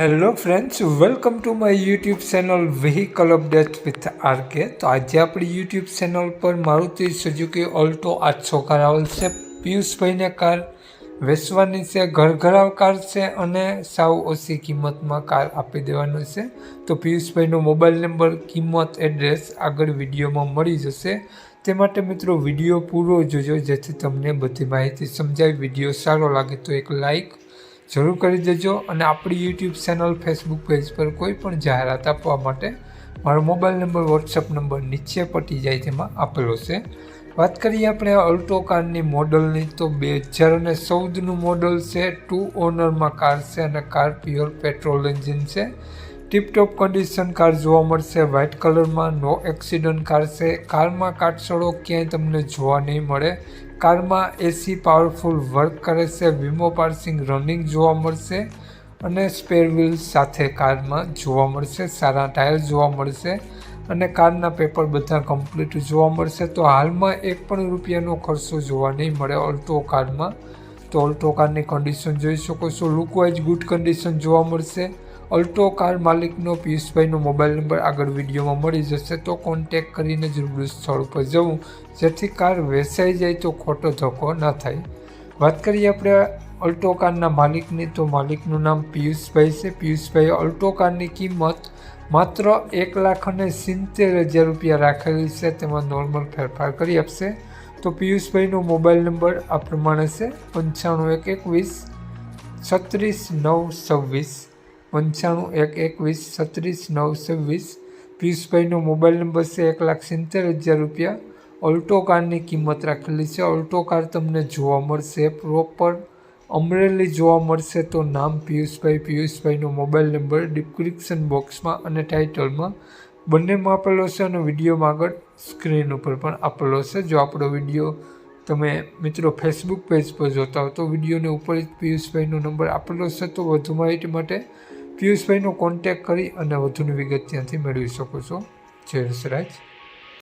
Hello friends welcome to my YouTube channel vehicle update with RK તો આજે આપણી YouTube channel પર Maruti Suzuki Alto આઠસો કાર આવેલ છે. પિયુષભાઈને કાર વેચવાની છે, ઘરઘરાવ કાર છે અને સાવ ઓછી કિંમતમાં કાર આપી દેવાનું છે. તો પિયુષભાઈનો મોબાઈલ નંબર, કિંમત, એડ્રેસ આગળ વિડીયોમાં મળી જશે. તે માટે મિત્રો વીડિયો પૂરો જોજો, જેથી તમને બધી માહિતી સમજાય. વીડિયો સારો લાગે તો એક લાઈક જરૂર કરી દેજો અને આપણી યુટ્યુબ ચેનલ ફેસબુક પેજ પર કોઈ પણ જાહેરાત આપવા માટે મારો મોબાઈલ નંબર વોટ્સઅપ નંબર નીચે પટી જાય તેમાં આપેલો છે. વાત કરીએ આપણે અલ્ટો કારની મોડલની, તો બે હજાર અને ચૌદનું મોડલ છે. ટુ ઓનરમાં કાર છે અને કાર પ્યોર પેટ્રોલ એન્જિન છે. ટીપટોપ કન્ડિશન કાર જોવા મળશે. વ્હાઇટ કલરમાં નો એક્સિડન્ટ કાર છે. કારમાં કાટસડો ક્યાંય તમને જોવા નહીં મળે. કારમાં એસી પાવરફુલ વર્ક કરે છે. વીમો પાર્સિંગ રનિંગ જોવા મળશે અને સ્પેર વ્હીલ સાથે કારમાં જોવા મળશે. સારા ટાયર જોવા મળશે અને કારના પેપર બધા કમ્પ્લીટ જોવા મળશે. તો હાલમાં એક પણ રૂપિયાનો ખર્ચો જોવા નહીં મળે ઓલ્ટો કારમાં તો ઓલ્ટો કારની કન્ડિશન જોઈ શકો છો. લુક વાઇઝ ગુડ કન્ડિશન જોવા મળશે. અલ્ટો કાર માલિકનો પિયુષભાઈનો મોબાઈલ નંબર આગળ વિડીયોમાં મળી જશે, તો કોન્ટેક કરીને જરૂર સ્થળ ઉપર જવું. જેથી કાર વેચાઈ જાય તો ખોટો ધક્કો ન થાય. વાત કરીએ આપણે અલ્ટો કારના માલિકની, તો માલિકનું નામ પિયુષભાઈ છે. પિયુષભાઈ અલ્ટો કારની કિંમત માત્ર એક લાખ અને સિત્તેર હજાર રૂપિયા રાખેલી છે. તેમાં નોર્મલ ફેરફાર કરી આપશે. તો પિયુષભાઈનો મોબાઈલ નંબર આ પ્રમાણે છે. પંચાણું એક એકવીસ છત્રીસ નવ છવ્વીસ. પંચાણું એક એકવીસ છત્રીસ નવસો વીસ પિયુષભાઈનો મોબાઈલ નંબર છે એક લાખ સિત્તેર હજાર રૂપિયા. ઓલ્ટો કારની કિંમત રાખેલી છે. ઓલ્ટો કાર તમને જોવા મળશે પ્રોપર. અમરેલી જોવા મળશે તો નામ પિયુષભાઈ. પિયુષભાઈનો મોબાઈલ નંબર ડિસ્ક્રિપ્શન બોક્સમાં અને ટાઇટલમાં. બંનેમાં આપેલો છે અને વિડીયોમાં આગળ સ્ક્રીન ઉપર પણ આપેલો છે. જો આપણો વીડિયો તમે મિત્રો ફેસબુક પેજ પર જોતા હો તો વિડીયોને ઉપર જ પિયુષભાઈનો નંબર આપેલો છે. તો વધુ માહિતી માટે પિયુષભાઈનો કોન્ટેક કરી અને વધુની વિગત ત્યાંથી મેળવી શકો છો. જય રસરાજ